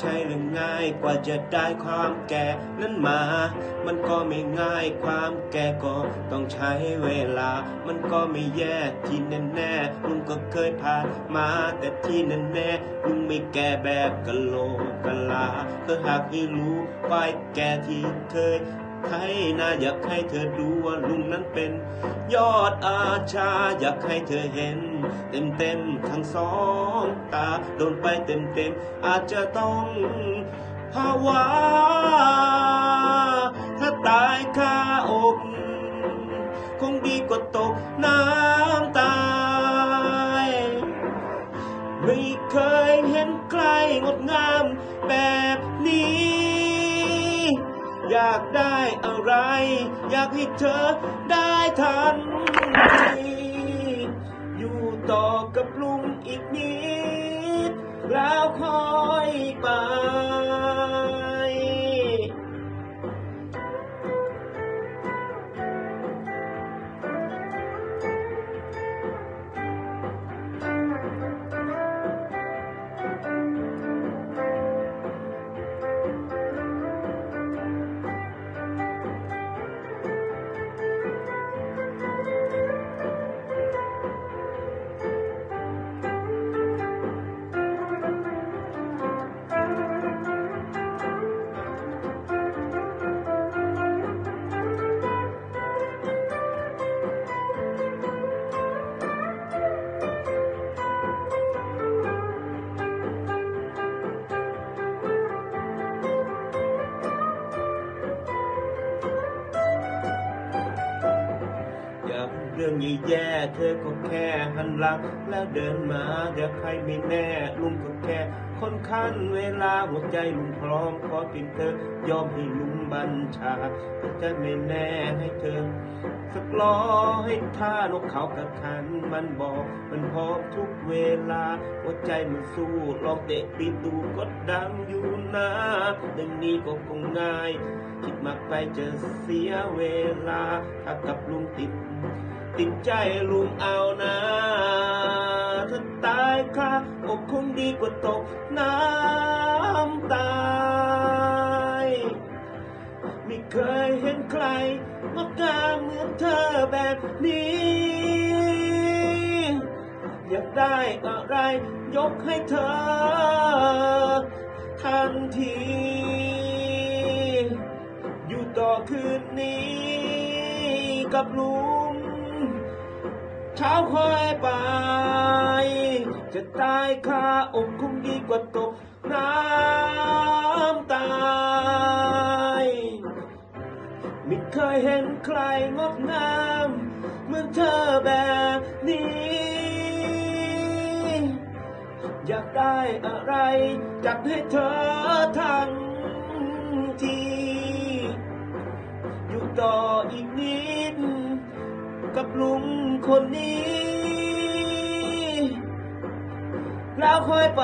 ใช่เรื่องง่ายกว่าจะได้ความแก่นั้นมา มันก็ไม่ง่ายความแก่ก็ต้องใช้เวลา มันก็ไม่แย่ที่แน่แน่ๆลุงก็เคยผ่านมา แต่ที่แน่แน่ๆลุงไม่แก่แบบกะโหลกกะลาก็หากให้รู้ว่าไอ้แก่ที่เคยใครน่าอยากให้เธอดูว่าลุงนั้นเป็น ยอดอาชาอยากให้เธอเห็น เต็มเต็มๆทั้งสองตาโดนไปเต็มเต็มๆอาจจะต้องภาวะถ้าตายคาอกคงดีกว่าตกน้ำตายไม่เคยเห็นใครงดงามแบบนี้ อยากได้อะไร อยากให้เธอได้ทันที ต่อกับลุงอีกนิด แล้วค่อยไป เรื่องแย่ๆเธอก็แค่หันหลังแล้วเดินมาเดี๋ยวใครไม่แน่ลุงก็แค่คนขั้นเวลาหัวใจลุงพร้อมขอเพียงเธอยอมให้ลุงบัญชาหัวใจไม่แน่ให้เธอ สักล้อให้ท่านกเขากระขันมันบอกมันพร้อมทุกเวลาหัวใจมันสู้ลองเตะปีดูก็ดังอยู่นะเรื่องนี้ก็คงง่ายคิดมากไปจะเสียเวลาถ้ากับลุงติดติดใจลุงเอานะถ้าตายค่ะอกคงดีกว่าตกน้ำตายไม่เคยเห็นใครงดงาเหมือนเธอแบบนี้ อยากได้อะไรยกให้เธอ ทันที อยู่ต่อคืนนี้กับลุง เช้าค่อยไป จะตายคาอกคงดีกว่าตกน้ำตายไม่เคยเห็นใครงดงามเหมือนเธอแบบนี้ อยากได้อะไรจัดให้เธอทันที อยู่ต่ออีกนิด กับลุงคนนี้ แล้วค่อยไป